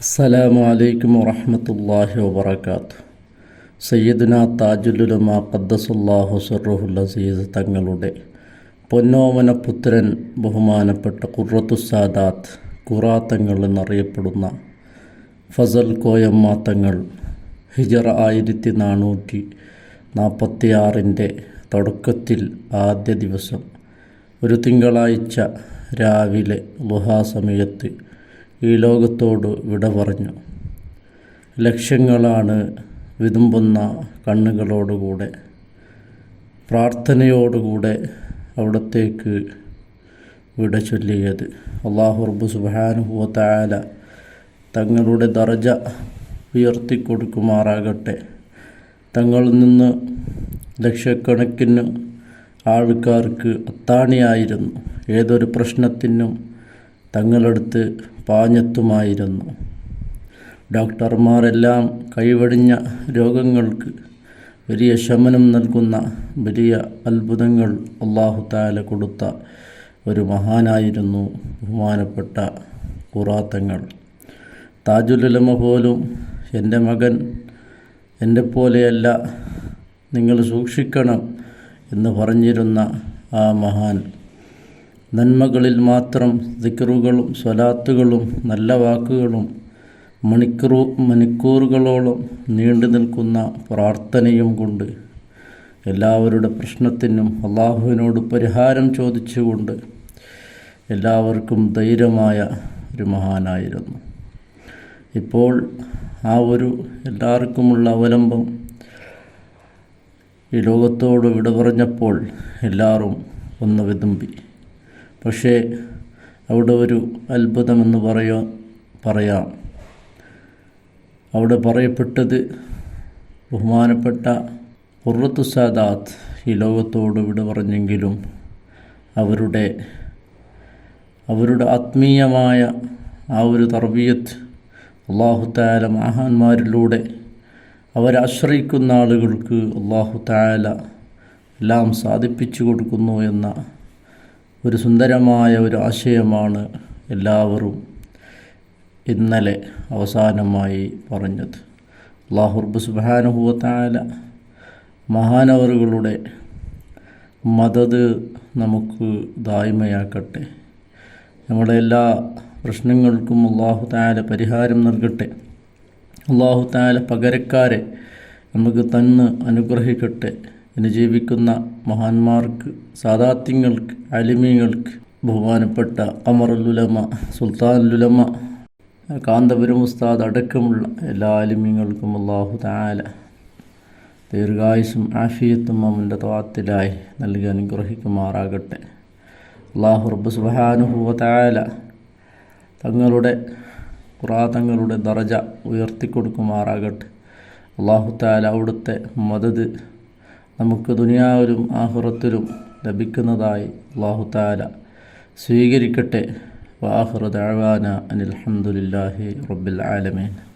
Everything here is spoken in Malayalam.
അസ്സലാമു അലൈക്കും വറഹമത്തല്ലാഹി വബർക്കാത്തു സയ്യിദുന താജുലുലമ ഖദ്ദസുല്ലാഹു സുറുഹുൽ അസീസ് തങ്ങളുടെ പൊന്നോമന പുത്രൻ ബഹുമാനപ്പെട്ട ഖുറത്തുസാദാത്ത് തങ്ങൾ എന്നറിയപ്പെടുന്ന ഫസൽ കോയമ്മ തങ്ങൾ ഹിജറ ആയിരത്തി നാനൂറ്റി നാൽപ്പത്തി ആറിന്റെ തുടക്കത്തിൽ ആദ്യ ദിവസം ഒരു തിങ്കളാഴ്ച രാവിലെ ലുഹാസമയത്ത് ഈ ലോകത്തോട് വിട പറഞ്ഞു. ലക്ഷ്യങ്ങളാണ് വിതുമ്പുന്ന കണ്ണുകളോടുകൂടെ പ്രാർത്ഥനയോടുകൂടെ അവിടത്തേക്ക് വിട ചൊല്ലിയത്. അള്ളാഹുറബു സുബാനുഭൂത്തായാല തങ്ങളുടെ ദർജ ഉയർത്തിക്കൊടുക്കുമാറാകട്ടെ. തങ്ങളിൽ നിന്ന് ലക്ഷക്കണക്കിന് ആൾക്കാർക്ക് അത്താണിയായിരുന്നു. ഏതൊരു പ്രശ്നത്തിനും തങ്ങളടുത്ത് പാഞ്ഞെത്തുമായിരുന്നു. ഡോക്ടർമാരെല്ലാം കൈവടിഞ്ഞ രോഗങ്ങൾക്ക് വലിയ ശമനം നൽകുന്ന വലിയ അത്ഭുതങ്ങൾ അള്ളാഹു താല കൊടുത്ത ഒരു മഹാനായിരുന്നു ബഹുമാനപ്പെട്ട കുറാത്തങ്ങൾ താജുലമ പോലും എന്റെ മകൻ എന്റെ പോലെയല്ല നിങ്ങൾ സൂക്ഷിക്കണം എന്ന് പറഞ്ഞിരുന്ന ആ മഹാൻ നന്മകളിൽ മാത്രം ദിക്റുകളും സ്വലാത്തുകളും നല്ല വാക്കുകളും മണിക്കൂറു മണിക്കൂറുകളോളം നീണ്ടു നിൽക്കുന്ന പ്രാർത്ഥനയും കൊണ്ട് എല്ലാവരുടെ പ്രശ്നത്തിനും അള്ളാഹുവിനോട് പരിഹാരം ചോദിച്ചുകൊണ്ട് എല്ലാവർക്കും ധൈര്യമായ ഒരു മഹാനായിരുന്നു. ഇപ്പോൾ ആ ഒരു എല്ലാവർക്കുമുള്ള അവലംബം ഈ ലോകത്തോട് വിട പറഞ്ഞപ്പോൾ എല്ലാവരും ഒന്ന് വിതുമ്പി. പക്ഷേ അവിടെ ഒരു അത്ഭുതമെന്ന് പറയാ പറയാം. അവിടെ പറയപ്പെട്ടത് ബഹുമാനപ്പെട്ട ഉറത്തു സാദാത്ത് ഈ ലോകത്തോട് ഇവിടെ പറഞ്ഞെങ്കിലും അവരുടെ അവരുടെ ആത്മീയമായ ആ ഒരു തർബീയത്ത് അള്ളാഹു താല മഹാന്മാരിലൂടെ അവരാശ്രയിക്കുന്ന ആളുകൾക്ക് അള്ളാഹു താല എല്ലാം സാധിപ്പിച്ചു കൊടുക്കുന്നു എന്ന ഒരു സുന്ദരമായ ഒരു ആശയമാണ് എല്ലാവരും ഇന്നലെ അവസാനമായി പറഞ്ഞത്. അള്ളാഹുർബ് സുബാനുഭവത്തായ മഹാനവറുകളുടെ മദത് നമുക്ക് ദായ്മയാക്കട്ടെ. നമ്മുടെ എല്ലാ പ്രശ്നങ്ങൾക്കും അള്ളാഹു താല പരിഹാരം നൽകട്ടെ. അള്ളാഹു താല പകരക്കാരെ നമുക്ക് തന്ന് അനുഗ്രഹിക്കട്ടെ. ഇന്ന് ജീവിക്കുന്ന മഹാന്മാർക്ക് സാദാത്യങ്ങൾക്ക് അലിമീങ്ങൾക്ക് ബഹുമാനപ്പെട്ട അമറുലുലമ സുൽത്താനുലുലമ കാന്തപുരം ഉസ്താദ് അടക്കമുള്ള എല്ലാ അലിമീങ്ങൾക്കും അള്ളാഹു താല ദീർഘായുസും ആഫിയത്തും അവന്റെ ത്വാത്തിലായി നൽകി അനുഗ്രഹിക്കുമാറാകട്ടെ. അള്ളാഹു റബ്ബ് സുബാനുഹുവ താല തങ്ങളുടെ ഖുറാതങ്ങളുടെ ദറജ ഉയർത്തിക്കൊടുക്കുമാറാകട്ടെ. അള്ളാഹു താല അവിടുത്തെ മദത് നമുക്ക് ദുനിയാവിലും ആഹുറത്തിലും ലഭിക്കുന്നതായി അള്ളാഹു താല സ്വീകരിക്കട്ടെ. വാഹുറ ദാവാന അനിൽഹമുല്ലാഹി റബ്ബിൽ ആലമീൻ.